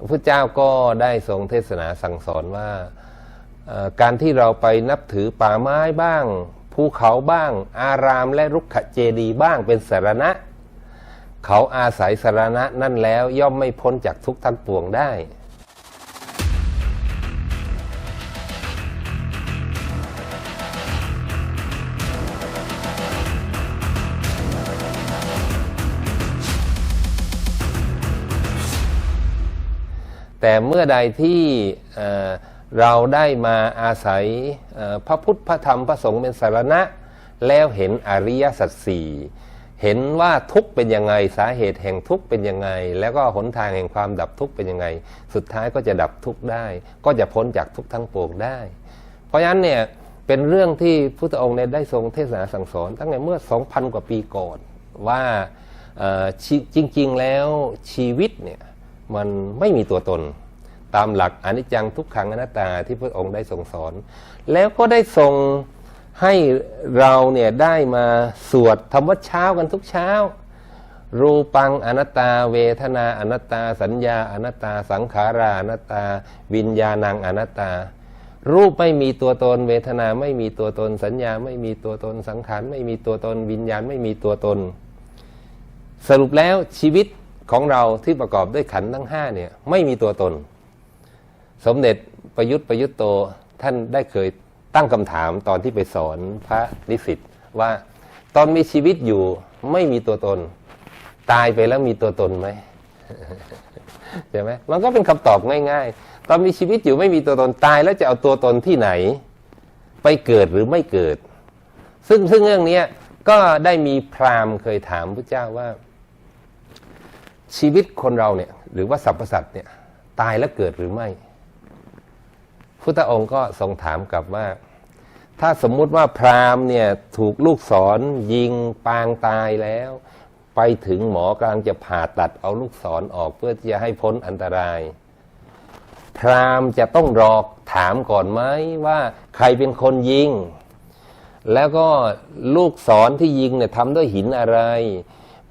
พระพุทธเจ้าก็ได้ทรงเทศนาสั่งสอนว่าการที่เราไปนับถือป่าไม้บ้าง ภูเขาบ้าง อารามและรุกขเจดีย์บ้างเป็นสารณะ เขาอาศัยสารณะนั่นแล้วย่อมไม่พ้นจากทุกทั้งปวงได้ แต่เมื่อใดที่เราได้มาอาศัยพระพุทธพระธรรมพระสงฆ์เป็นสารณะ แล้วเห็นอริยสัจสี่เห็นว่าทุกข์เป็นยังไงสาเหตุแห่งทุกข์เป็นยังไง แล้วก็หนทางแห่งความดับทุกข์เป็นยังไง สุดท้ายก็จะดับทุกข์ได้ ก็จะพ้นจากทุกข์ทั้งปวงได้ เพราะฉะนั้นเนี่ยเป็นเรื่องที่พุทธองค์เนี่ยได้ทรงเทศนาสั่งสอน ตั้งแต่เมื่อ 2,000 กว่าปีก่อนว่าจริง ๆ แล้วชีวิตเนี่ย มันไม่มีตัวตน ตามหลักอนิจจังทุกขังอนัตตาที่พระองค์ได้ทรงสอน แล้วก็ได้ทรงให้เราเนี่ยได้มาสวดธรรมวัดเช้ากันทุกเช้า รูปังอนัตตา เวทนาอนัตตา สัญญาอนัตตา สังขาราอนัตตา วิญญาณังอนัตตา รูปไม่มีตัวตน เวทนาไม่มีตัวตน สัญญาไม่มีตัวตนสังขารไม่มีตัวตน วิญญาณไม่มีตัวตน สรุปแล้วชีวิต ของเราที่ประกอบด้วยขันทั้งห้าเนี่ยไม่มีตัวตน สมเด็จประยุทธ์ประยุทธ์โตท่านได้เคยตั้งคำถามตอนที่ไปสอนพระนิสิตว่าตอนมีชีวิตอยู่ไม่มีตัวตน ตายไปแล้วมีตัวตนไหมใช่ไหมมันก็เป็นคำตอบง่าย ๆ ตอนมีชีวิตอยู่ไม่มีตัวตนตายแล้วจะเอาตัวตนที่ไหน ไปเกิดหรือไม่เกิด ซึ่งซึ่งเรื่องนี้ก็ได้มีพราหมณ์เคยถามพระเจ้าว่า ชีวิตคนเราเนี่ยหรือว่าสรรพสัตว์เนี่ยตายแล้วเกิดหรือไม่ พุทธองค์ก็ทรงถามกลับว่า ถ้าสมมุติว่าพราหมณ์เนี่ยถูกลูกศรยิงปางตายแล้ว ไปถึงหมอกำลังจะผ่าตัดเอาลูกศรออกเพื่อที่จะให้พ้นอันตราย พราหมณ์จะต้องรอกถามก่อนไหมว่าใครเป็นคนยิง แล้วก็ลูกศรที่ยิงเนี่ยทำด้วยหินอะไร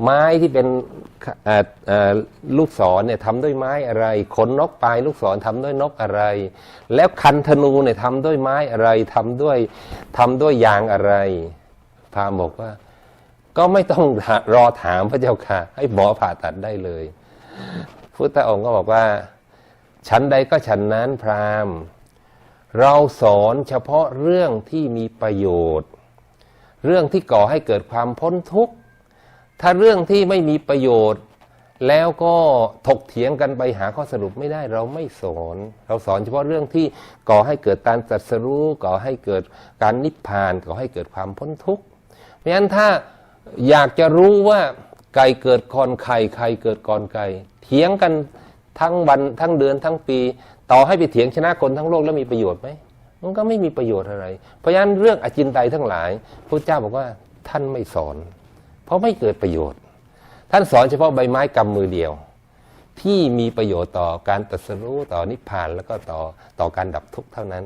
ไม้ที่เป็นลูกศรเนี่ยทำด้วยไม้อะไร ขนนกปลายลูกศรทำด้วยนกอะไร แล้วคันธนูเนี่ยทำด้วยไม้อะไรทำด้วยทำด้วยยางอะไรพราหมณ์บอกว่า ก็ไม่ต้องรอถามพระเจ้าค่ะ ให้หมอผ่าตัดได้เลย พุทธองค์ก็บอกว่า ฉันใดก็ฉันนั้นพราหมณ์ เราสอนเฉพาะเรื่องที่มีประโยชน์ เรื่องที่ก่อให้เกิดความพ้นทุกข์ ถ้าเรื่องที่ไม่มีประโยชน์ แล้วก็ถกเถียงกันไปหาข้อสรุปไม่ได้เราไม่สอน เราสอนเฉพาะเรื่องที่ก่อให้เกิดการตรัสรู้ก่อให้เกิดการนิพพานก่อให้เกิดความพ้นทุกข์เพราะฉะนั้นถ้าอยากจะรู้ว่าไก่เกิดก่อนไข่ไข่เกิดก่อนไก่เถียงกันทั้งวันทั้งเดือนทั้งปี ต่อให้ไปเถียงชนะคนทั้งโลกแล้วมีประโยชน์ไหมมันก็ไม่มีประโยชน์อะไร เพราะฉะนั้นเรื่องอจินไตยทั้งหลายพระเจ้าบอกว่าท่านไม่สอน เพราะไม่เกิดประโยชน์ ท่านสอนเฉพาะใบไม้กำมือเดียว ที่มีประโยชน์ต่อการตรัสรู้ต่อนิพพานแล้วก็ต่อต่อการดับทุกข์เท่านั้น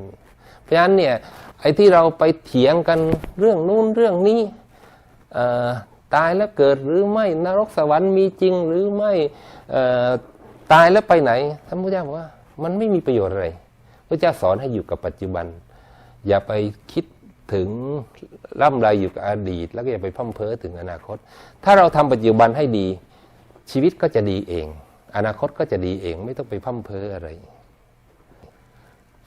เพราะฉะนั้นเนี่ยไอ้ที่เราไปเถียงกันเรื่องนู้นเรื่องนี้ตายแล้วเกิดหรือไม่นรกสวรรค์มีจริงหรือไม่ตายแล้วไปไหนท่านพระเจ้าบอกว่ามันไม่มีประโยชน์อะไรพระเจ้าสอนให้อยู่กับปัจจุบัน อย่าไปคิด ถึงร่ำไรอยู่กับอดีต แล้วก็อย่าไปพั่มเพ้อถึงอนาคต ถ้าเราทำปัจจุบันให้ดี ชีวิตก็จะดีเอง อนาคตก็จะดีเอง ไม่ต้องไปพั่มเพ้ออะไร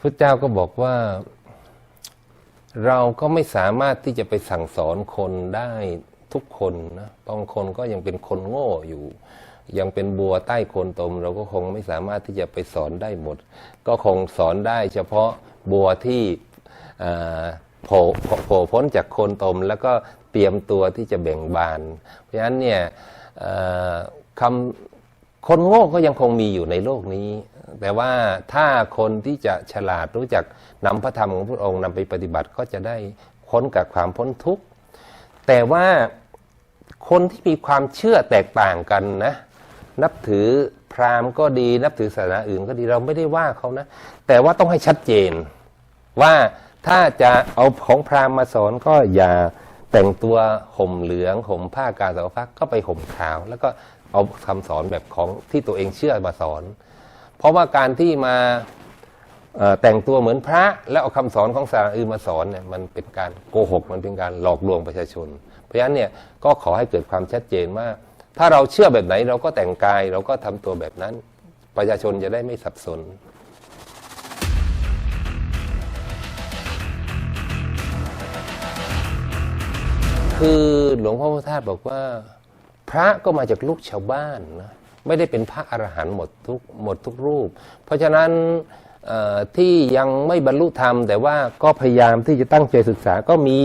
พระเจ้าก็บอกว่า เราก็ไม่สามารถที่จะไปสั่งสอนคนได้ทุกคนนะบางคนก็ยังเป็นคนโง่อยู่ ยังเป็นบัวใต้โคนตม เราก็คงไม่สามารถที่จะไปสอนได้หมด ก็คงสอนได้เฉพาะบัวที่เโผล่พ้นจากโคนตม แล้วก็เตรียมตัวที่จะเบ่งบาน เพราะฉะนั้นเนี่ยคำคนโง่ก็ยังคงมีอยู่ในโลกนี้ แต่ว่าถ้าคนที่จะฉลาดรู้จักนำพระธรรมของพระองค์นำไปปฏิบัติก็จะได้พ้นกับความพ้นทุกข์แต่ว่าคนที่มีความเชื่อแตกต่างกันนะ นับถือพราหมณ์ก็ดี นับถือศาสนาอื่นก็ดีเราไม่ได้ว่าเขานะ แต่ว่าต้องให้ชัดเจนว่า ถ้าจะเอาของพราหมณ์มาสอนก็อย่าแต่งตัวห่มเหลืองห่มผ้ากาสาวพักก็ไปห่มขาว แล้วก็เอาคำสอนแบบของที่ตัวเองเชื่อมาสอน เพราะว่าการที่มาแต่งตัวเหมือนพระ แล้วเอาคำสอนของศาสนาอื่นมาสอนเนี่ยมันเป็นการโกหกมันเป็นการหลอกลวงประชาชน เพราะฉะนั้นเนี่ยก็ขอให้เกิดความชัดเจนว่า ถ้าเราเชื่อแบบไหนเราก็แต่งกายเราก็ทำตัวแบบนั้น ประชาชนจะได้ไม่สับสน คือหลวงพ่อพุทธทาสบอกว่า พระก็มาจากลูกชาวบ้านนะไม่ได้เป็นพระอรหันต์หมดทุกหมดทุกรูป เพราะฉะนั้นที่ยังไม่บรรลุธรรม แต่ว่าก็พยายามที่จะตั้งใจศึกษาก็มี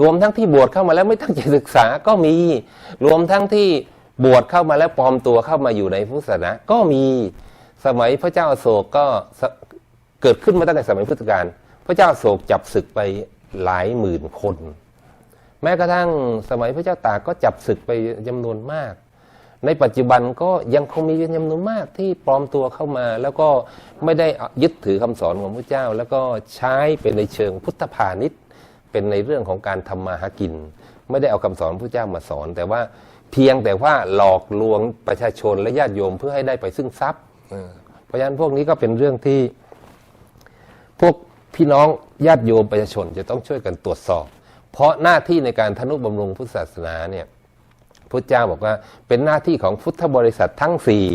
รวมทั้งที่บวชเข้ามาแล้วไม่ตั้งใจศึกษาก็มี รวมทั้งที่บวชเข้ามาแล้วปลอมตัวเข้ามาอยู่ในพุทธศาสนาก็มีสมัยพระเจ้าอโศกก็เกิดขึ้นมาตั้งแต่สมัยพุทธกาลพระเจ้าอโศกจับศึกไปหลายหมื่นคน แม้กระทั่งสมัยพระเจ้าตากก็จับศึกไปจำนวนมาก ในปัจจุบันก็ยังคงมีจำนวนมากที่ปลอมตัวเข้ามา แล้วก็ไม่ได้ยึดถือคำสอนของพระเจ้า แล้วก็ใช้เป็นในเชิงพุทธพาณิชย์ เป็นในเรื่องของการทำมาหากิน ไม่ได้เอาคำสอนพระเจ้ามาสอน แต่ว่าเพียงแต่ว่าหลอกลวงประชาชนและญาติโยมเพื่อให้ได้ไปซึ่งทรัพย์เออเพราะฉะนั้นพวกนี้ก็เป็นเรื่องที่พวกพี่น้องญาติโยมประชาชนจะต้องช่วยกันตรวจสอบ เพราะหน้าที่ในการทนุบำรุงพุทธศาสนาเนี่ยพุทธเจ้าบอกว่าเป็นหน้าที่ของพุทธบริษัททั้งสี่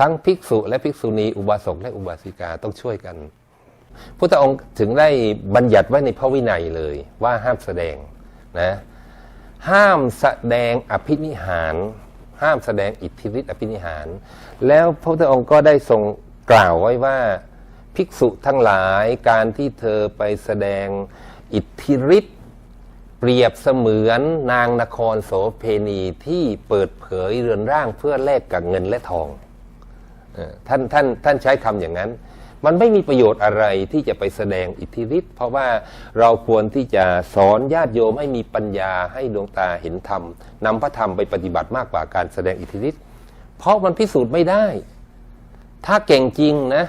ทั้งภิกษุและภิกษุณีอุบาสกและอุบาสิกาต้องช่วยกัน พุทธองค์ถึงได้บัญญัติไว้ในพระวินัยเลยว่าห้ามแสดงนะห้ามแสดงอภินิหาร ห้ามแสดงอิทธิฤทธิอภินิหาร แล้วพระพุทธองค์ก็ได้ทรงกล่าวไว้ว่าภิกษุทั้งหลายการที่เธอไปแสดงอิทธิฤทธิ เปรียบเสมือนนางนครโสเพณีที่เปิดเผยเรือนร่างเพื่อแลกกับเงินและทองท่านท่านท่านใช้คำอย่างนั้น มันไม่มีประโยชน์อะไรที่จะไปแสดงอิทธิฤทธิ์เพราะว่าเราควรที่จะสอนญาติโยมให้มีปัญญาให้ดวงตาเห็นธรรมนำพระธรรมไปปฏิบัติมากกว่าการแสดงอิทธิฤทธิ์เพราะมันพิสูจน์ไม่ได้ ถ้าเก่งจริงนะ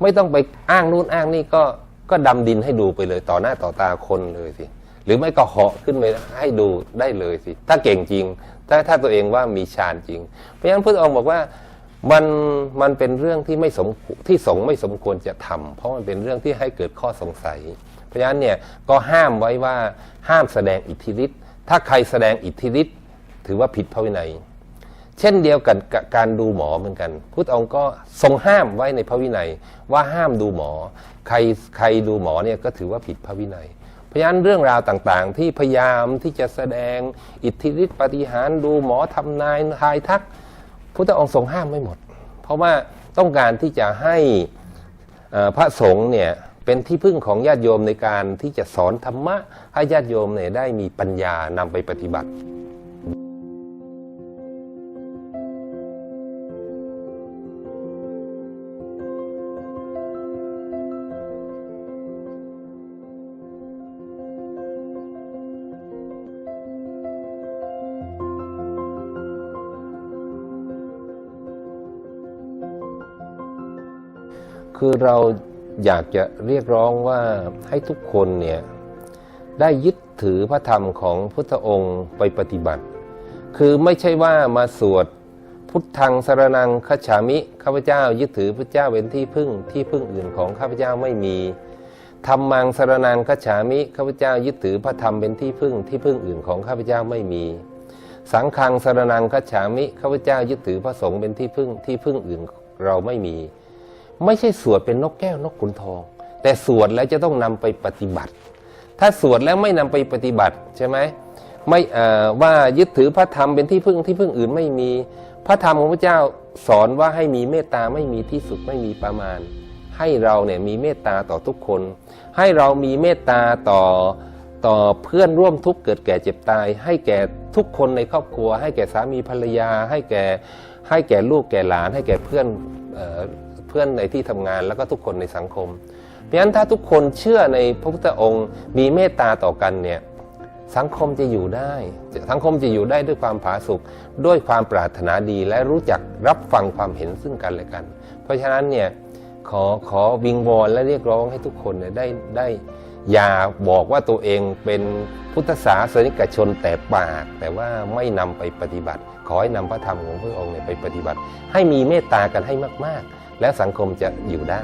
ไม่ต้องไปอ้างนู่นอ้างนี่ก็ก็ดำดินให้ดูไปเลยต่อหน้าต่อตาคนเลยสิ หรือไม่ก็เหาะขึ้นไปให้ดูได้เลยสิ ถ้าเก่งจริง ถ้าถ้าตัวเองว่ามีฌานจริง เพราะฉะนั้นพระองค์บอกว่ามันมันเป็นเรื่องที่ไม่สมที่สงไม่สมควรจะทำเพราะมันเป็นเรื่องที่ให้เกิดข้อสงสัย เพราะฉะนั้นเนี่ยก็ห้ามไว้ว่าห้ามแสดงอิทธิฤทธิ์ถ้าใครแสดงอิทธิฤทธิ์ถือว่าผิดพระวินัย เช่นเดียวกันกับการดูหมอเหมือนกันพุทธองค์ก็ทรงห้ามไว้ในพระวินัย ว่าห้ามดูหมอ ใครใครดูหมอเนี่ยก็ถือว่าผิดพระวินัย เพราะฉะนั้นเรื่องราวต่างๆ ที่พยายามที่จะแสดงอิทธิฤทธิปฏิหารดูหมอทำนายทายทักพุทธองค์ทรงห้ามไม่หมด เพราะว่าต้องการที่จะให้พระสงฆ์เนี่ยเป็นที่พึ่งของญาติโยมในการที่จะสอนธรรมะให้ญาติโยมเนี่ยได้มีปัญญานำไปปฏิบัติ คือเราอยากจะเรียกร้องว่าให้ทุกคนเนี่ยได้ยึดถือพระธรรมของพุทธองค์ไปปฏิบัติ คือไม่ใช่ว่ามาสวดพุทธังสารนังคฉามิข้าพเจ้ายึดถือพระเจ้าเป็นที่พึ่งที่พึ่งอื่นของข้าพเจ้าไม่มีธรรมังสารนังคฉามิข้าพเจ้ายึดถือพระธรรมเป็นที่พึ่งที่พึ่งอื่นของข้าพเจ้าไม่มี สังฆังสารนังคฉามิข้าพเจ้ายึดถือพระสงฆ์เป็นที่พึ่งที่พึ่งอื่นเราไม่มี ไม่ใช่สวดเป็นนกแก้วนกขุนทอง แต่สวดแล้วจะต้องนำไปปฏิบัติ ถ้าสวดแล้วไม่นำไปปฏิบัติใช่ไหมไม่ว่ายึดถือพระธรรมเป็นที่พึ่งที่พึ่งอื่นไม่มี พระธรรมของพระเจ้าสอนว่าให้มีเมตตาไม่มีที่สุดไม่มีประมาณ ให้เราเนี่ยมีเมตตาต่อทุกคน ให้เรามีเมตตาต่อต่อเพื่อนร่วมทุกข์เกิดแก่เจ็บตาย ให้แก่ทุกคนในครอบครัว ให้แก่สามีภรรยา ให้แก่ให้แก่ลูกแก่หลาน ให้แก่เพื่อน เพื่อนในที่ทำงานแล้วก็ทุกคนในสังคม เพราะฉะนั้นถ้าทุกคนเชื่อในพระพุทธองค์มีเมตตาต่อกันเนี่ยสังคมจะอยู่ได้ สังคมจะอยู่ได้ด้วยความผาสุกด้วยความปรารถนาดีและรู้จักรับฟังความเห็นซึ่งกันและกัน เพราะฉะนั้นเนี่ยขอขอวิงวอนและเรียกร้องให้ทุกคนเนี่ยได้ได้อย่าบอกว่าตัวเองเป็นพุทธศาสนิกชนแต่ปาก แต่ว่าไม่นำไปปฏิบัติ ขอให้นำพระธรรมของพระองค์ไปปฏิบัติ ให้มีเมตตากันให้มาก ๆ และสังคมจะอยู่ได้